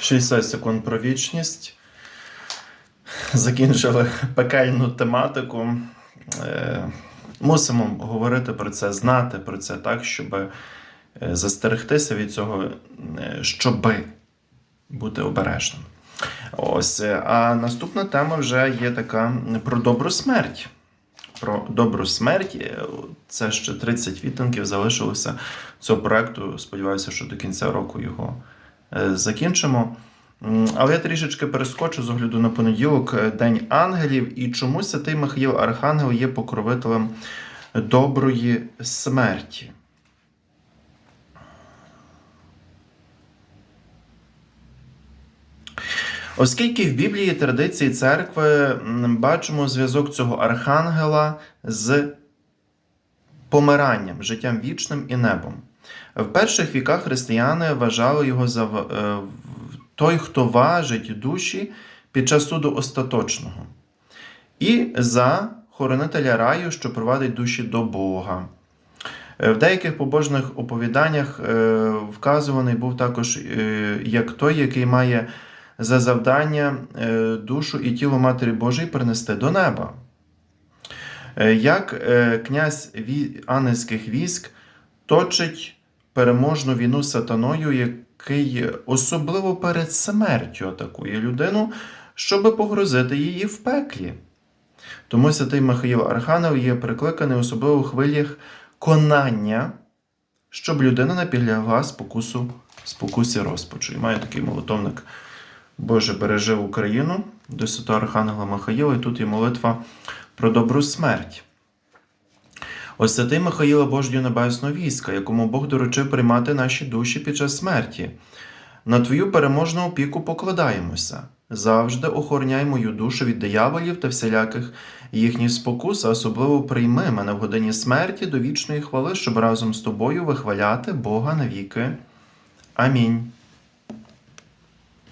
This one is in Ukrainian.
60 секунд про вічність. Закінчили пекельну тематику. Е, Мусимо говорити про це, знати про це так, щоб е, застерегтися від цього, е, щоби бути обережним. Ось. А наступна тема вже є така про добру смерть. Про добру смерть. Це ще 30 відтинків залишилося цього проекту. Сподіваюся, що до кінця року його закінчимо. Але я трішечки перескочу з огляду на понеділок, е, День ангелів, і чому святий Михаїл Архангел є покровителем доброї смерті. Оскільки в Біблії традиції церкви бачимо зв'язок цього архангела з помиранням, життям вічним і небом. В перших віках християни вважали його за е, той, хто важить душі під час суду остаточного, і за хоронителя раю, що провадить душі до Бога. Е, В деяких побожних оповіданнях е, вказуваний був також як той, який має за завдання душу і тіло Матері Божої принести до неба. Як князь ангельських військ точить переможну війну з сатаною, який особливо перед смертю атакує людину, щоб погрозити її в пеклі. Тому святий Михаїл Архангел є прикликаний особливо у хвилях конання, щоб людина не підлягла спокусу, спокусі розпачу. І має такий молитовник Боже, бережи Україну до святого Архангела Михаїла, і тут є молитва про добру смерть. Ось святий Михаїла Бождю Небесного війська, якому Бог доручив приймати наші душі під час смерті. На твою переможну опіку покладаємося. Завжди охороняй мою душу від дияволів та всіляких їхніх спокус, а особливо прийми мене в годині смерті до вічної хвали, щоб разом з тобою вихваляти Бога навіки. Амінь.